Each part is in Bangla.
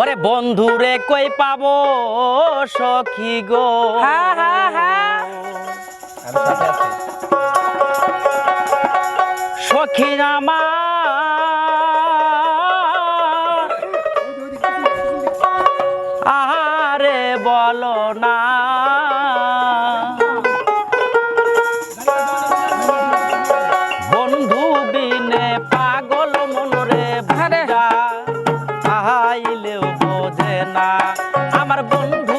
ওরে বন্ধুরে কই পাব সখী গো? সখী রামা আরে বলো না। ভাইলেও বোঝে না। আমার বন্ধু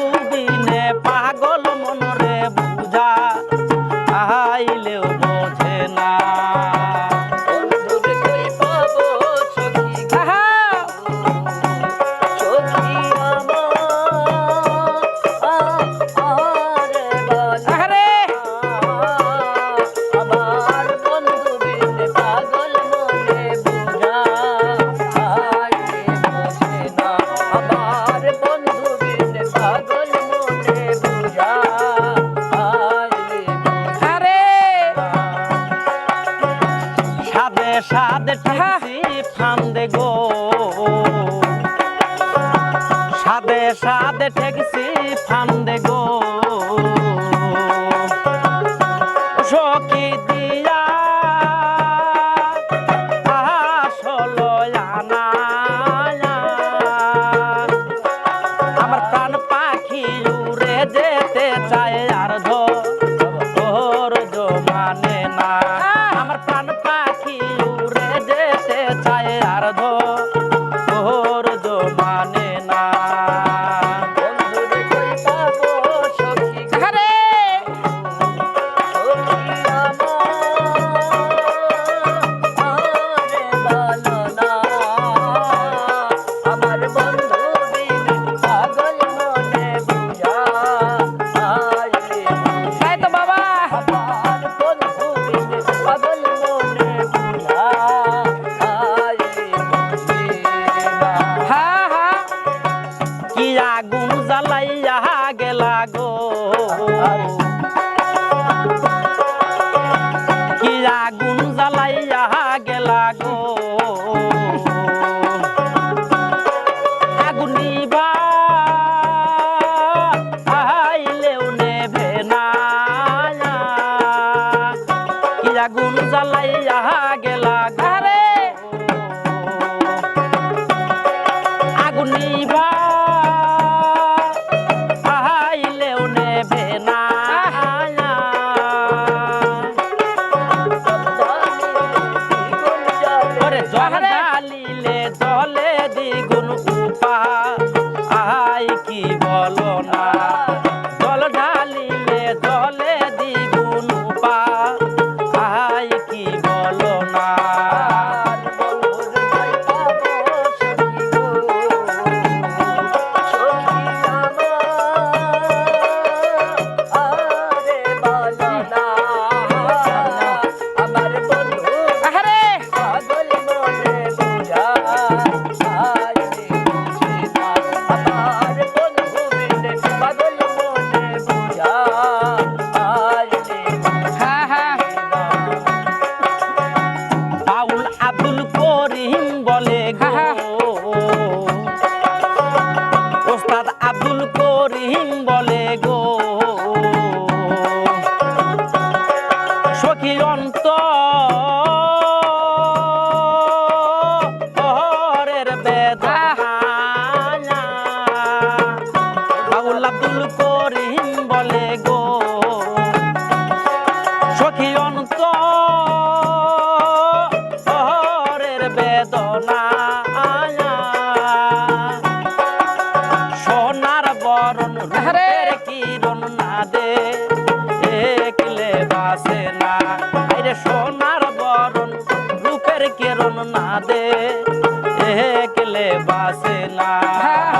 সাদে ঠেকছি ফান্দে গো। কি আগুন জ্বালাইয়া গেলা গো। আগুন জ্বালাইয়া গেলা ঘরে কিরণ না দে? দেখলে বাসে না। আরে সোনার বরণ, রূপের কিরণ না দে। দেখলে বাসে না। হ্যাঁ।